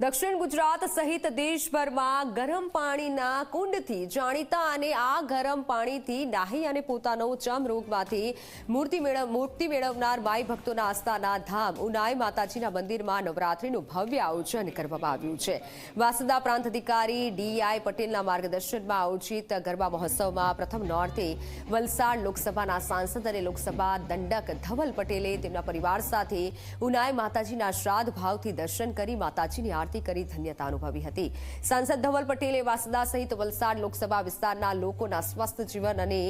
દક્ષિણ ગુજરાત સહિત દેશભરમાં ગરમ પાણીના કુંડથી જાણીતા અને આ ગરમ પાણીથી નાહી અને પોતાનો ચમરોગમાંથી મૂર્તિ મેળવ, મૂર્તિ મેળવનાર માઈ ભક્તોના આસ્થાના ધામ ઉનાઈ માતાજીના મંદિરમાં નવરાત્રીનું ભવ્ય આયોજન કરવામાં આવ્યું છે. વાસદા પ્રાંત અધિકારી ડીઆઈ પટેલના માર્ગદર્શનમાં આયોજિત ગરબા મહોત્સવમાં પ્રથમ નોર્થે વલસાડ લોકસભાના સાંસદ અને લોકસભા દંડક ધવલ પટેલે તેમના પરિવાર સાથે ઉનાઈ માતાજીના શ્રાદ્ધ ભાવથી દર્શન કરી માતાજીની આરતી કરી ધન્યતા અનુભવી હતી. સાંસદ ધવલ પટેલે વાસદા સહિત વલસાડ લોકસભા વિસ્તારના લોકોના સ્વસ્થ જીવન અને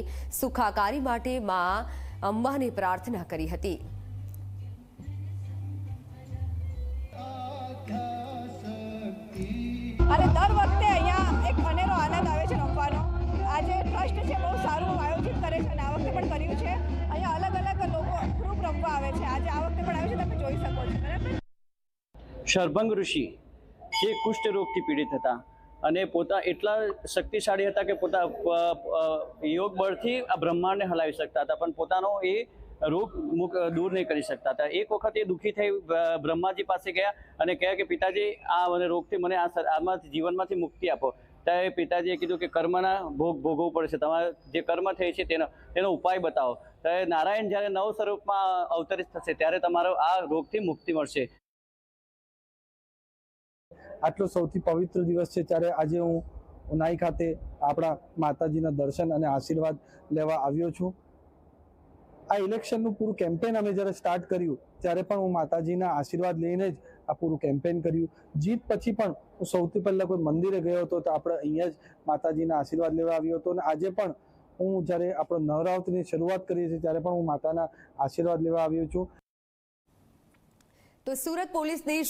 સુખાકારી માટે માં અંબાને પ્રાર્થના કરી હતી. અને દર વખતે અહીંયા એક અનેરો આનંદ આવે છે રમવાનો. આજે ટ્રસ્ટ છે બહુ સારું આયોજિત કરે છે અને આ વખતે પણ કર્યું છે. અહીંયા અલગ અલગ લોકો ગ્રુપ રમવા આવે છે. આજે આ વખતે પણ આવ્યું છે તમે જોઈ શકો છો. બરાબર? શરભંગ ઋષિ જે કુષ્ઠ રોગથી પીડિત હતા. અને પોતા એટલા શક્તિશાળી હતા કે પોતા યોગ બળથી આ બ્રહ્માંડને હલાવી શકતા હતા. પણ પોતાનો એ રોગ મુક, દૂર નહીં કરી શકતા હતા. એક વખત એ દુઃખી થઈ બ્રહ્માજી પાસે ગયા અને કહ્યા કે, પિતાજી, આ મને રોગથી મને આ આમાંથી જીવનમાંથી મુક્તિ આપો. ત્યારે પિતાજીએ કીધું કે, કર્મના ભોગ ભોગવવું પડશે. તમારે જે કર્મ થઈ છે તેનો તેનો ઉપાય બતાવો. ત્યારે નારાયણ જ્યારે નવ સ્વરૂપમાં અવતરિત થશે, ત્યારે તમારો આ રોગથી મુક્તિ મળશે. આટલો સૌથી પવિત્ર દિવસ છે ત્યારે આજે હું ઉનાઈ ખાતે આપણા માતાજીના દર્શન અને આશીર્વાદ લેવા આવ્યો છું. આ ઇલેક્શનનું પૂરું કેમ્પેન અમે જ્યારે સ્ટાર્ટ કર્યું, ત્યારે પણ હું માતાજીના આશીર્વાદ લઈને જ આ પૂરું કેમ્પેન કર્યું. જીત પછી પણ હું સૌથી પહેલાં કોઈ મંદિરે ગયો હતો તો આપણે અહીંયા જ માતાજીના આશીર્વાદ લેવા આવ્યો હતો. અને આજે પણ હું જ્યારે આપણો નવરાત્રિની શરૂઆત કરીએ છીએ ત્યારે પણ હું માતાના આશીર્વાદ લેવા આવ્યો છું. તો સુરત પોલીસની